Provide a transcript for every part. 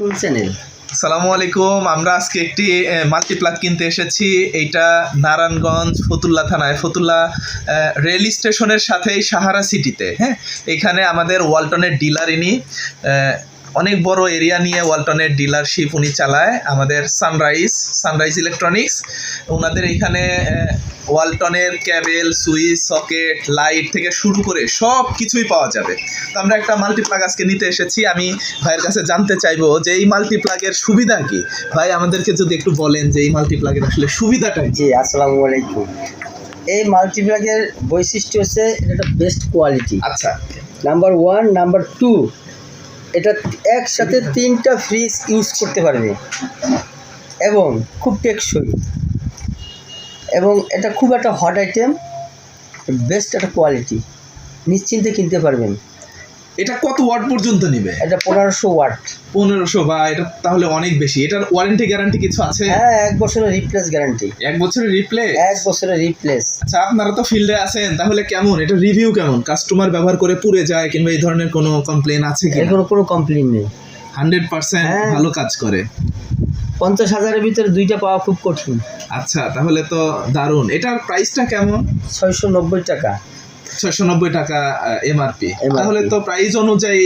ফুল channel সালামু আলাইকুম, আমরা আজকে একটি মাল্টিপ্লাক কিনতে এসেছি। এইটা নারায়ণগঞ্জ ফতুল্লা থানায়, ফতুল্লা রেল স্টেশনের সাথেই সাহারা সিটিতে হ্যাঁ? এখানে আমাদের ওয়ালটনের ডিলার ইনি অনেক বড় এরিয়া নিয়ে ওয়ালটনের ডিলারশিপ উনি চালায় আমাদের সানরাইজ সানরাইজ ইলেকট্রনিক্স ওনাদের এখানে ওয়ালটনের ক্যাবেল সুইচ সকেট লাইট থেকে শুরু করে সব কিছুই পাওয়া যাবে। তো আমরা একটা মাল্টিপ্লাগ আজকে নিতে এসেছি। আমি ভাইয়ের কাছে জানতে চাইব যে এই মাল্টিপ্লাগের সুবিধা কি? ভাই আমাদেরকে যদি একটু বলেন যে এই মাল্টিপ্লাগের আসলে সুবিধাটা জি আসসালামু আলাইকুম। এই মাল্টিপ্লাগের বৈশিষ্ট্য হচ্ছে এটা বেস্ট কোয়ালিটি আচ্ছা। নাম্বার ওয়ান নাম্বার টু এটা একসাথে তিনটা ফ্রিজ ইউজ করতে পারবে। এবং খুব টেকসই। এবং এটা খুব একটা হট আইটেম বেস্ট একটা কোয়ালিটি নিশ্চিন্তে কিনতে পারবেন। এটা কত ওয়াট পর্যন্ত নিবে? এটা পনেরোশো ওয়াট। পনেরোশো বা এটা তাহলে অনেক বেশি। এটার ওয়ারেন্টি গ্যারান্টি কিছু আছে? হ্যাঁ এক বছরের রিপ্লেস গ্যারান্টি এক বছরের রিপ্লেস এক বছরের রিপ্লেস আচ্ছা আপনারা তো ফিল্ডে আছেন তাহলে কেমন? এটা রিভিউ কেমন? কাস্টমার ব্যবহার করে পুড়ে যায় কিংবা এই ধরনের কোনো কমপ্লেন আছে কি এর কোনো কোনো কমপ্লেন নেই। হান্ড্রেড পার্সেন্ট হ্যাঁ। ভালো কাজ করে। পঞ্চাশ হাজারের ভিতরে দুইটা পাওয়া খুব কঠিন। আচ্ছা তাহলে তো দারুণ। এটার প্রাইসটা কেমন? ছয়শো নব্বই টাকা। ছয়শো নব্বই টাকা এমআরপি তাহলে তো প্রাইস অনুযায়ী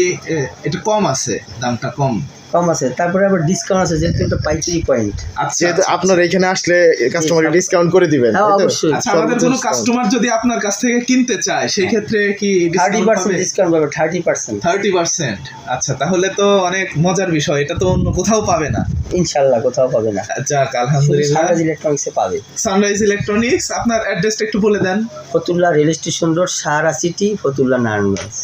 এটা কম আছে দামটা কম। কম আছে। তারপরে আবার ডিসকাউন্ট আছে যেহেতু একটা পাইকারি পয়েন্ট আচ্ছা যেহেতু আচ্ছা, আপনার এখানে আসলে কাস্টমারকে ডিসকাউন্ট করে দিবেন হ্যাঁ অবশ্যই। আচ্ছা আমাদের কোনো কাস্টমার যদি আপনার কাছ থেকে কিনতে চায় সেই ক্ষেত্রে কি থার্টি পার্সেন্ট ডিসকাউন্ট পাবে? থার্টি পার্সেন্ট থার্টি পার্সেন্ট আচ্ছা তাহলে তো অনেক মজার বিষয় এটা তো অন্য কোথাও পাবে না। ইনশাল্লাহ কোথাও পাবে না। যাক আলহামদুলিল্লাহ। সারাজ ইলেকট্রনিক্সে পাবে। সানরাইজ ইলেকট্রনিক্স আপনার অ্যাড্রেসটা একটু বলে দেন। Fatullah rail station road Sahara city Fatullah Narayanganj.